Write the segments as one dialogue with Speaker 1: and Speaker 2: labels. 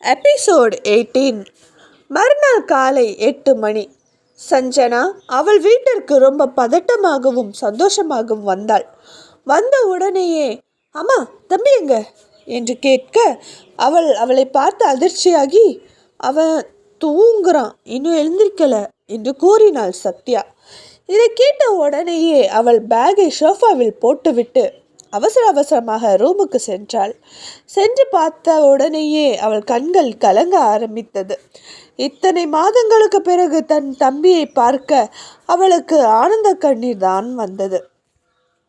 Speaker 1: Episode eighteen மறுநாள் காலை எட்டு மணி. சஞ்சனா அவள் வீட்டிற்கு ரொம்ப பதட்டமாகவும் சந்தோஷமாகவும் வந்தாள். வந்த உடனேயே அம்மா தம்பி எங்க? என்று கேட்க அவள் அவளை பார்த்து அதிர்ச்சியாகி அவன் தூங்குறான் இன்னும் எழுந்திருக்கல என்று கூறினாள் சத்யா. இதை கேட்ட உடனேயே அவள் பேகை சோஃபாவில் போட்டுவிட்டு அவசர அவசரமாக ரூமுக்கு சென்றாள். சென்று பார்த்த உடனேயே அவள் கண்கள் கலங்க ஆரம்பித்தது. இத்தனை மாதங்களுக்கு பிறகு தன் தம்பியை பார்க்க அவளுக்கு ஆனந்த கண்ணீர் தான் வந்தது.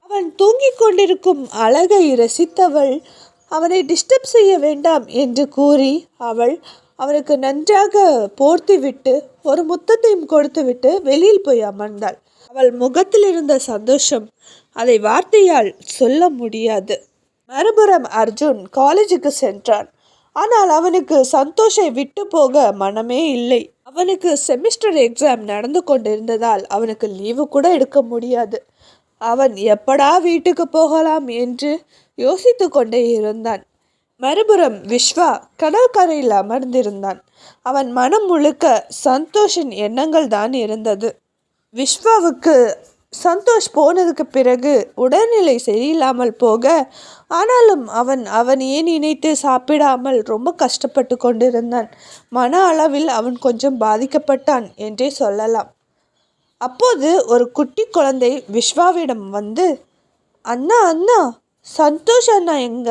Speaker 1: அவன் தூங்கிக் கொண்டிருக்கும் அழகை ரசித்தவள் அவனை டிஸ்டர்ப் செய்ய வேண்டாம் என்று கூறி அவள் அவனுக்கு நன்றாக போர்த்திவிட்டு ஒரு முத்தத்தையும் கொடுத்துவிட்டு வெளியில் போய் அமர்ந்தாள். அவள் முகத்தில் இருந்த சந்தோஷம் அதை வார்த்தையால் சொல்ல முடியாது. மறுபுறம் அர்ஜுன் காலேஜுக்கு சென்றான். ஆனால் அவனுக்கு சந்தோஷை விட்டு போக மனமே இல்லை. அவனுக்கு செமிஸ்டர் எக்ஸாம் நடந்து கொண்டிருந்ததால் அவனுக்கு லீவு கூட எடுக்க முடியாது. அவன் எப்படா வீட்டுக்கு போகலாம் என்று யோசித்து கொண்டே இருந்தான். மறுபுறம் விஸ்வா கடற்கரையில் அமர்ந்திருந்தான். அவன் மனம் முழுக்க சந்தோஷின் எண்ணங்கள் தான் இருந்தது. விஸ்வாவுக்கு சந்தோஷ் போனதுக்கு பிறகு உடல்நிலை சரியில்லாமல் போக ஆனாலும் அவன் அவனையே நினைத்து சாப்பிடாமல் ரொம்ப கஷ்டப்பட்டு கொண்டிருந்தான். மன அளவில் அவன் கொஞ்சம் பாதிக்கப்பட்டான் என்றே சொல்லலாம். அப்போது ஒரு குட்டி குழந்தை விஸ்வாவிடம் வந்து அண்ணா அண்ணா சந்தோஷ் அண்ணா எங்க?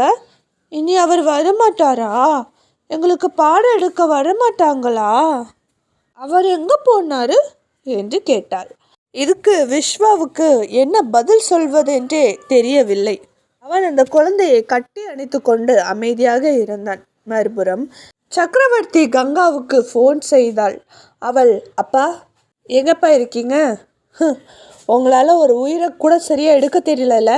Speaker 1: இனி அவர் வரமாட்டாரா? எங்களுக்கு பாடம் எடுக்க வரமாட்டாங்களா? அவர் எங்கே போனாரு? என்று கேட்டாள். இதுக்கு விஸ்வாவுக்கு என்ன பதில் சொல்வதென்றே தெரியவில்லை. அவன் அந்த குழந்தையை கட்டி அணைத்து கொண்டு அமைதியாக இருந்தான். மறுபுறம் சக்கரவர்த்தி கங்காவுக்கு ஃபோன் செய்தாள். அவள் அப்பா எங்கப்பா இருக்கீங்க? உங்களால் ஒரு உயிரை கூட சரியாக எடுக்க தெரியலல்ல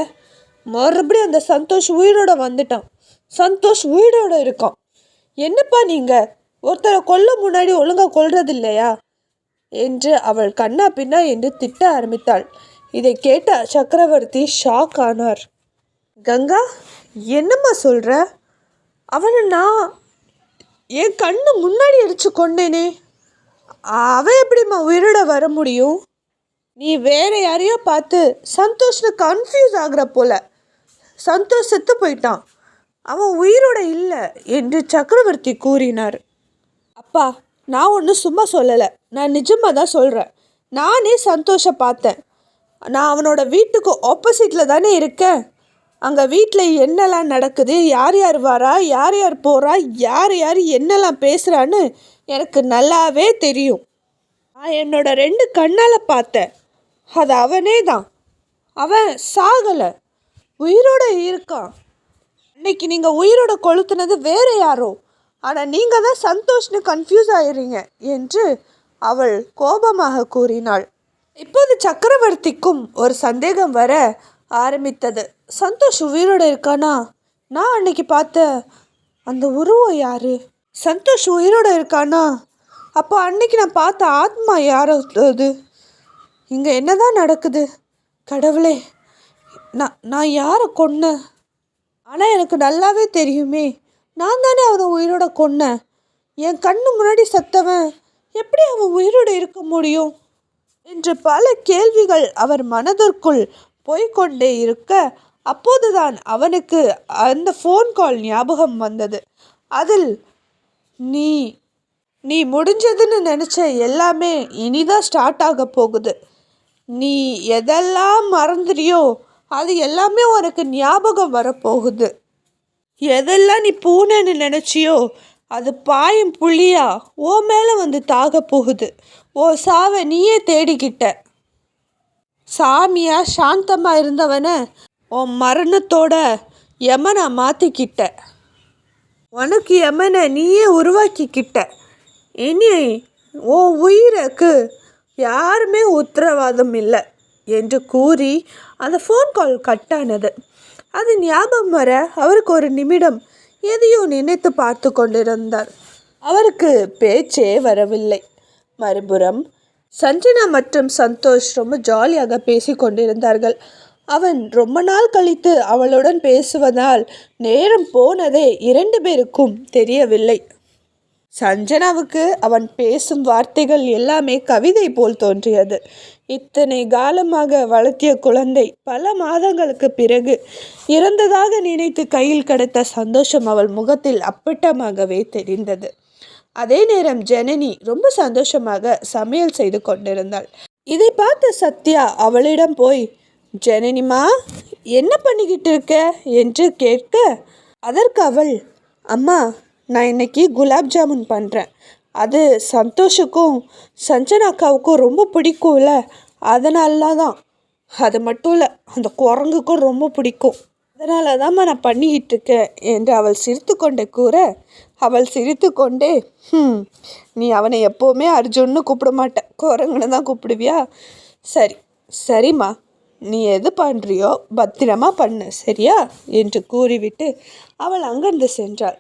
Speaker 1: மறுபடியும் அந்த சந்தோஷ் உயிரோட வந்துட்டான். சந்தோஷ் உயிரோட இருக்கான். என்னப்பா நீங்கள் ஒருத்தரை கொல்ல முன்னாடி ஒழுங்காக கொல்றது இல்லையா என்று அவள் கண்ணா பின்னா என்று திட்ட ஆரம்பித்தாள். இதை கேட்ட சக்கரவர்த்தி ஷாக் ஆனார். கங்கா என்னம்மா சொல்கிற அவனை நான் என் கண்ணு முன்னாடி அடிச்சு கொண்டேனே. அவன் எப்படிம்மா உயிரோட வர முடியும்? நீ வேற யாரையோ பார்த்து சந்தோஷ்னு கன்ஃபியூஸ் ஆகிற போல. சந்தோஷ் செத்து போயிட்டான். அவன் உயிரோட இல்லை என்று சக்கரவர்த்தி கூறினார். அப்பா நான் ஒன்றும் சும்மா சொல்லலை. நான் நிஜமாக தான் சொல்கிறேன் நானே சந்தோஷ பார்த்தேன். நான் அவனோட வீட்டுக்கு ஆப்போசிட்டில் தானே இருக்கேன். அங்கே வீட்டில் என்னெல்லாம் நடக்குது யார் யார் வரா யார் யார் போகிறா யார் யார் என்னெல்லாம் பேசுகிறான்னு எனக்கு நல்லாவே தெரியும். நான் என்னோட ரெண்டு கண்ணால் பார்த்தேன். அது அவனே தான் அவன் சாகலை. உயிரோட இருக்கான். இன்னைக்கு நீங்கள் உயிரோட கொளுத்துனது வேறு யாரோ. ஆனால் நீங்கள் தான் சந்தோஷ்னு கன்ஃபியூஸ் ஆயிடுறீங்க என்று அவள் கோபமாக கூறினாள். இப்போது சக்கரவர்த்திக்கும் ஒரு சந்தேகம் வர ஆரம்பித்தது. சந்தோஷ் உயிரோட இருக்கானா? நான் அன்னைக்கு பார்த்த அந்த உருவம் யாரு? சந்தோஷ் உயிரோட இருக்கானா? அப்போ அன்னைக்கு நான் பார்த்த ஆத்மா யாரோ அது? இங்கே என்னதான் நடக்குது? கடவுளே நான் நான் யாரை கொன்னேன் ஆனால் எனக்கு நல்லாவே தெரியுமே. நான் தானே அவனை உயிரோட கொன்னேன். என் கண்ணு முன்னாடி செத்தவன். எப்படி அவன் உயிரோடு இருக்க முடியும்? என்று பல கேள்விகள் அவர் மனதிற்குள் போய்க்கொண்டே இருக்க அப்போதுதான் அவனுக்கு அந்த ஃபோன் கால் ஞாபகம் வந்தது. அதில் நீ நீ முடிஞ்சதுன்னு நினச்ச எல்லாமே இனிதான் ஸ்டார்ட் ஆக போகுது. நீ எதெல்லாம் மறந்துறியோ அது எல்லாமே உனக்கு ஞாபகம் வரப்போகுது எதெல்லாம் நீ பூனைன்னு நினச்சியோ அது பாயும் புள்ளியா? ஓ மேலே வந்து தாக போகுது. ஓ சாவை நீயே தேடிக்கிட்ட. சாமியா சாந்தமாக இருந்தவனை உன் மரணத்தோட யமனை மாற்றிக்கிட்ட உனக்கு யமனை நீயே உருவாக்கிக்கிட்ட. இனி உன் உயிருக்கு யாருமே உத்தரவாதம் இல்லை என்று கூறி அந்த ஃபோன் கால் கட்டானது அது ஞாபகம் வர அவருக்கு ஒரு நிமிடம் எதையோ நினைத்து பார்த்து கொண்டிருந்தார். அவருக்கு பேச்சே வரவில்லை. மறுபுறம் சஞ்சனா மற்றும் சந்தோஷ் ரொம்ப ஜாலியாக பேசி கொண்டிருந்தார்கள். அவன் ரொம்ப நாள் கழித்து அவளுடன் பேசுவதால் நேரம் போனதே இரண்டு பேருக்கும் தெரியவில்லை. சஞ்சனாவுக்கு அவன் பேசும் வார்த்தைகள் எல்லாமே கவிதை போல் தோன்றியது. இத்தனை காலமாக வளர்த்திய குழந்தை பல மாதங்களுக்கு பிறகு இறந்ததாக நினைத்து கையில் கிடைத்த சந்தோஷம் அவள் முகத்தில் அப்பட்டமாகவே தெரிந்தது. அதே நேரம் ஜனனி ரொம்ப சந்தோஷமாக சமையல் செய்து கொண்டிருந்தாள். இதை பார்த்த சத்யா அவளிடம் போய் ஜனனிமா என்ன பண்ணிக்கிட்டு இருக்க? என்று கேட்க அதற்கு அவள் அம்மா நான் இன்னைக்கு குலாப் ஜாமுன் பண்ணுறேன் அது சந்தோஷுக்கும் சஞ்சனா அக்காவுக்கும் ரொம்ப பிடிக்கும்ல. அதனால தான் அது மட்டும் இல்லை அந்த குரங்குக்கும் ரொம்ப பிடிக்கும். அதனால தான்மா நான் பண்ணிக்கிட்டு இருக்கேன் என்று அவள் சிரித்து கொண்டே கூற அவள் சிரித்து கொண்டே நீ அவனை எப்போவுமே அர்ஜுன்னு கூப்பிட மாட்டேன் குரங்குன்னு தான் கூப்பிடுவியா? சரி சரிம்மா. நீ எது பண்ணுறியோ பத்திரமா பண்ணு சரியா? என்று கூறிவிட்டு அவள் அங்கிருந்து சென்றாள்.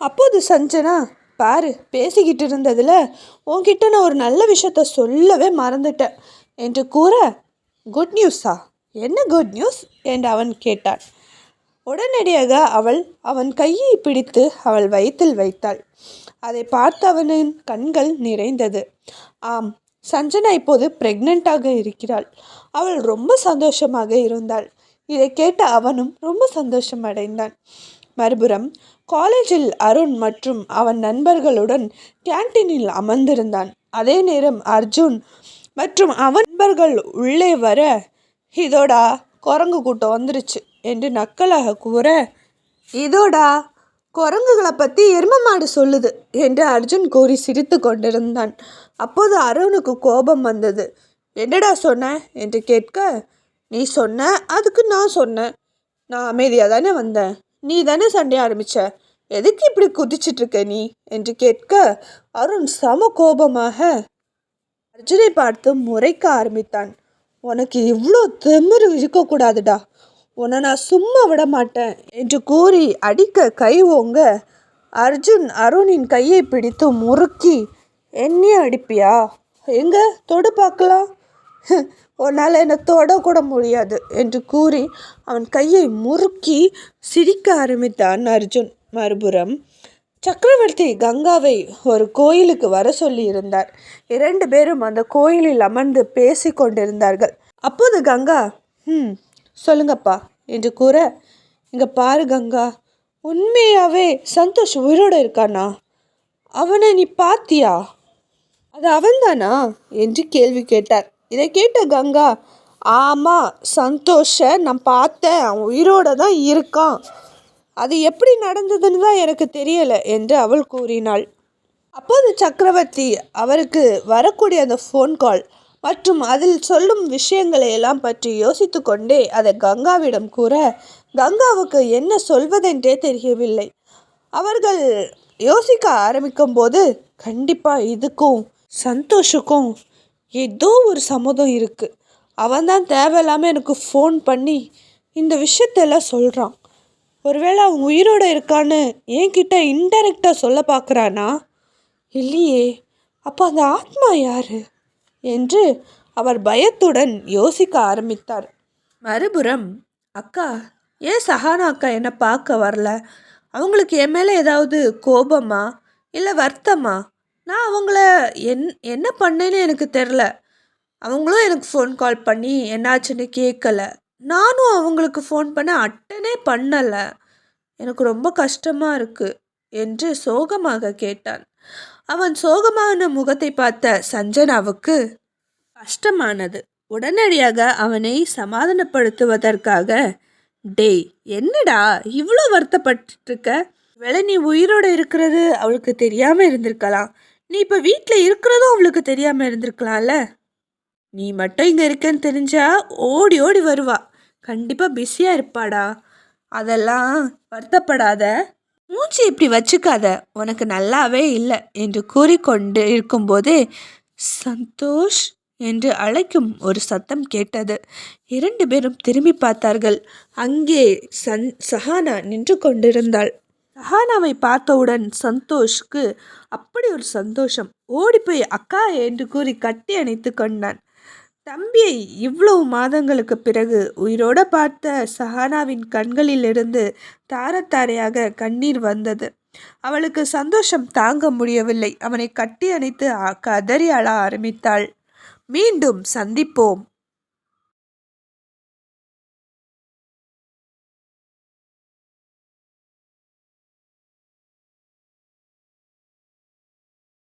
Speaker 1: அப்போது சஞ்சனா பாரு பேசிக்கிட்டு இருந்ததில் உன்கிட்ட நான் ஒரு நல்ல விஷயத்த சொல்லவே மறந்துட்டேன் என்று கூற குட் நியூஸா என்ன குட் நியூஸ் என்று அவன் கேட்டான். உடனடியாக அவள் அவன் கையை பிடித்து அவள் வயிற்றில் வைத்தாள். அதை பார்த்து அவனின் கண்கள் நிறைந்தது. ஆம் சஞ்சனா இப்போது பிரெக்னெண்ட்டாக இருக்கிறாள். அவள் ரொம்ப சந்தோஷமாக இருந்தாள். இதை கேட்ட அவனும் ரொம்ப சந்தோஷம் அடைந்தான். மறுபுறம் காலேஜில் அருண் மற்றும் அவன் நண்பர்களுடன் கேண்டீனில் அமர்ந்திருந்தான். அதே நேரம் அர்ஜுன் மற்றும் அவன் நண்பர்கள் உள்ளே வர இதோடா குரங்கு கூட்டம் வந்துருச்சு என்று நக்கலாக கூற இதோடா குரங்குகளை பற்றி எரும மாடு சொல்லுது என்று அர்ஜுன் கூறி சிரித்து கொண்டிருந்தான். அப்போது அருணுக்கு கோபம் வந்தது. என்னடா சொன்ன? என்று கேட்க நீ சொன்ன அதுக்கு நான் சொன்னேன். நான் அமைதியாக தானே வந்தேன். நீ தானே சண்டை ஆரம்பிச்ச? எதுக்கு இப்படி குதிச்சிட்டு இருக்க நீ? என்று கேட்க அருண் சம கோபமாக அர்ஜுனை பார்த்து முறைக்க ஆரம்பித்தான். உனக்கு இவ்வளோ திமிரு இருக்கக்கூடாதுடா. உன்னை நான் சும்மா விட மாட்டேன் என்று கூறி அடிக்க கை ஓங்க அர்ஜுன் அருணின் கையை பிடித்து முறுக்கி என்னையே அடிப்பியா? எங்க? தொடு பார்க்கலாம். உன்னால் என்னை தொடக்கூட முடியாது என்று கூறி அவன் கையை முறுக்கி சிரிக்க ஆரம்பித்தான் அர்ஜுன். மறுபுறம் சக்கரவர்த்தி கங்காவை ஒரு கோயிலுக்கு வர சொல்லியிருந்தார் இரண்டு பேரும் அந்த கோயிலில் அமர்ந்து பேசி கொண்டிருந்தார்கள். அப்போது கங்கா ம் சொல்லுங்கப்பா என்று கூற இங்கே பாரு கங்கா உண்மையாகவே சந்தோஷ் உயிரோட இருக்கானா? அவனை நீ பாத்தியா? அது அவன்தானா? என்று கேள்வி கேட்டார். இதை கேட்ட கங்கா ஆமாம் சந்தோஷ நான் பார்த்தேன் அவன் உயிரோட தான் இருக்கான். அது எப்படி நடந்ததுன்னு தான் எனக்கு தெரியலை என்று அவள் கூறினாள். அப்போது சக்கரவர்த்தி அவருக்கு வரக்கூடிய அந்த ஃபோன் கால் மற்றும் அதில் சொல்லும் விஷயங்களை எல்லாம் பற்றி யோசித்து கொண்டே அதை கங்காவிடம் கூற கங்காவுக்கு என்ன சொல்வதென்றே தெரியவில்லை. அவர்கள் யோசிக்க ஆரம்பிக்கும் போது கண்டிப்பாக இதுக்கும் சந்தோஷுக்கும் ஏதோ ஒரு சம்மதம் இருக்குது அவன் தான் தேவையில்லாமல் எனக்கு ஃபோன் பண்ணி இந்த விஷயத்தெல்லாம் சொல்கிறான் ஒருவேளை அவன் உயிரோட இருக்கான்னு என்கிட்ட இன்டெரக்டாக சொல்ல பார்க்குறானா இல்லையே. அப்போ அந்த ஆத்மா யாரு? என்று அவர் பயத்துடன் யோசிக்க ஆரம்பித்தார். மறுபுறம் அக்கா ஏன் சஹானா அக்கா என்னை பார்க்க வரல? அவங்களுக்கு என் மேலே ஏதாவது கோபமா? இல்லை வருத்தமா? நான் அவங்கள என் என்ன பண்ணேன்னு எனக்கு தெரில. அவங்களும் எனக்கு ஃபோன் கால் பண்ணி என்னாச்சுன்னு கேட்கல நானும் அவங்களுக்கு ஃபோன் பண்ண அட்டனே பண்ணலை. எனக்கு ரொம்ப கஷ்டமாக இருக்குது என்று சோகமாக கேட்டான். அவன் சோகமான முகத்தை பார்த்த சஞ்சனாவுக்கு கஷ்டமானது. உடனடியாக அவனை சமாதானப்படுத்துவதற்காக டேய் என்னடா இவ்வளோ வருத்தப்பட்டுருக்க வேலை நீ உயிரோடு இருக்கிறது அவளுக்கு தெரியாமல் இருந்திருக்கலாம். நீ இப்போ வீட்டில் இருக்கிறதும் அவளுக்கு தெரியாமல் இருந்திருக்கலாம்ல? நீ மட்டும் இங்கே இருக்கேன்னு தெரிஞ்சா ஓடி ஓடி வருவா. கண்டிப்பாக பிஸியாக இருப்பாடா. அதெல்லாம் வருத்தப்படாத. மூச்சு இப்படி வச்சுக்காத. உனக்கு நல்லாவே இல்லை என்று கூறிக்கொண்டு இருக்கும்போதே சந்தோஷ் என்று அழைக்கும் ஒரு சத்தம் கேட்டது. இரண்டு பேரும் திரும்பி பார்த்தார்கள். அங்கே சன் சஹானா நின்று கொண்டிருந்தாள். சஹானாவை பார்த்தவுடன் சந்தோஷ்க்கு அப்படி ஒரு சந்தோஷம். ஓடிப்போய் அக்கா என்று கூறி கட்டி அணைத்து கொண்டான். தம்பியை இவ்வளவு மாதங்களுக்கு பிறகு உயிரோட பார்த்த சஹானாவின் கண்களிலிருந்து தாரத்தாரையாக கண்ணீர் வந்தது. அவளுக்கு சந்தோஷம் தாங்க முடியவில்லை. அவனை கட்டி அணைத்து அ- கதறி அழ ஆரம்பித்தாள். மீண்டும் சந்திப்போம்.